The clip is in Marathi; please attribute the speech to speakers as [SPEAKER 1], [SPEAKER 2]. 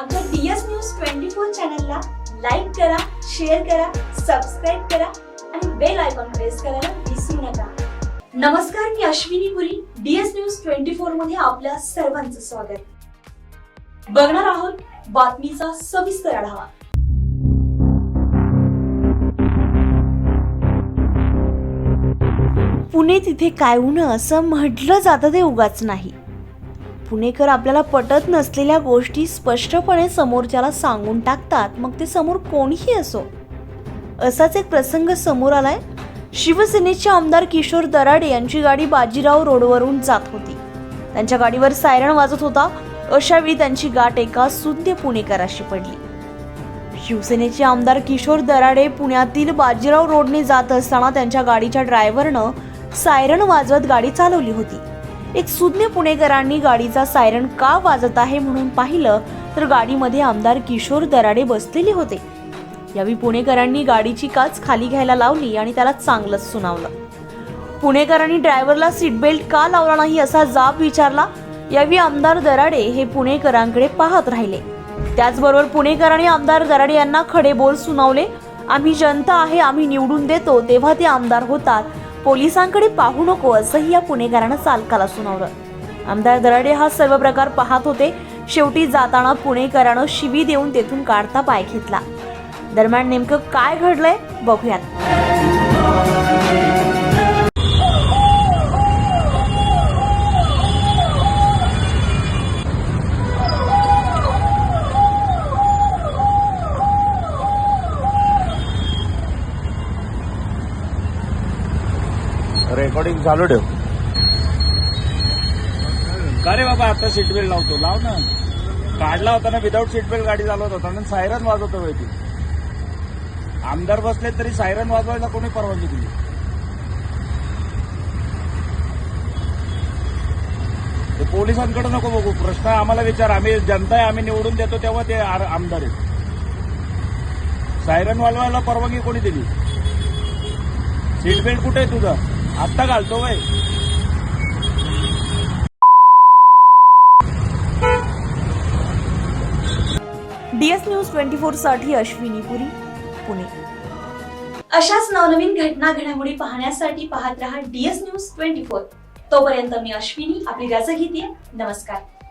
[SPEAKER 1] आमच्या D S news twenty four चॅनलला लाईक करा शेअर करा सबस्क्राईब करा आणि बेल आयकॉन प्रेस करायला विसरू नका. नमस्कार मी Ashwini Puri D S news twenty फोरमध्ये आपल्या सर्वांचं स्वागत. बघणार आहोत बातमीचा सविस्तर आढावा.
[SPEAKER 2] पुणे तिथे काय उन असं म्हटलं जातं ते उगाच नाही. पुणेकर आपल्याला पटत नसलेल्या गोष्टी स्पष्टपणे समोरच्याला सांगून टाकतात. मग ते समोर कोणीही असो. असाच एक प्रसंग समोर आलाय. शिवसेनेचे आमदार किशोर दराडे यांची गाडी बाजीराव रोडवरून जात होती. त्यांच्या गाडीवर सायरन वाजत होता. अशा वेळी त्यांची गाठ एका सुद्ध पुणेकराशी पडली. शिवसेनेचे आमदार किशोर दराडे पुण्यातील बाजीराव रोडने जात असताना त्यांच्या गाडीच्या ड्रायव्हरनं सायरन वाजवत गाडी चालवली होती. एक सुज्ञ पुणेकरांनी गाडीचा सायरन का वाजत आहे म्हणून पाहिलं तर गाडीमध्ये आमदार किशोर दराडे बसलेले होते. यावेळी पुणेकरांनी गाडीची काच खाली घ्यायला लावली आणि त्याला चांगलंच सुनावलं. पुणेकरांनी ड्रायव्हरला सीट बेल्ट का लावला नाही असा जाब विचारला. यावेळी आमदार दराडे हे पुणेकरांकडे पाहत राहिले. त्याचबरोबर पुणेकरांनी आमदार दराडे यांना खडे बोल सुनावले. आम्ही जनता आहे आम्ही निवडून देतो. तेव्हा ते आमदार होतात. पोलिसांकडे पाहू नको असंही या पुणेकरांना चालकाला सुनावलं. आमदार दराडे हा सर्व प्रकार पाहत होते. शेवटी जाताना पुणेकरानं शिवी देऊन तेथून काढता पाय घेतला. दरम्यान नेमकं काय घडलंय बघूयात.
[SPEAKER 3] रेकॉर्डिंग चालू ठेव. का रे बाबा आता सीट बेल्ट लावतो? लाव ना. काढला होता ना विदाऊट सीट बेल्ट गाडी चालवत होता. ना सायरन वाजवतो बाई ती. आमदार बसले तरी सायरन वाजवायला कोणी परवानगी दिली? ते पोलिसांकडे नको बघू. प्रश्न आम्हाला विचार. आम्ही जनता आहे आम्ही निवडून देतो तेव्हा ते आमदार आहेत. सायरन वाजवायला परवानगी कोणी दिली? सीट बेल्ट कुठे आहे तुझं? आत्ता घालतो बाई
[SPEAKER 2] डीएस न्यूज ट्वेंटी फोरसाठी अश्विनी पुरी पुणे.
[SPEAKER 1] अशाच नवनवीन घटना घडामोडी पाहण्यासाठी पाहत रहा डीएस न्यूज ट्वेंटी फोर. तोपर्यंत मी अश्विनी आपली रजा घेते. नमस्कार.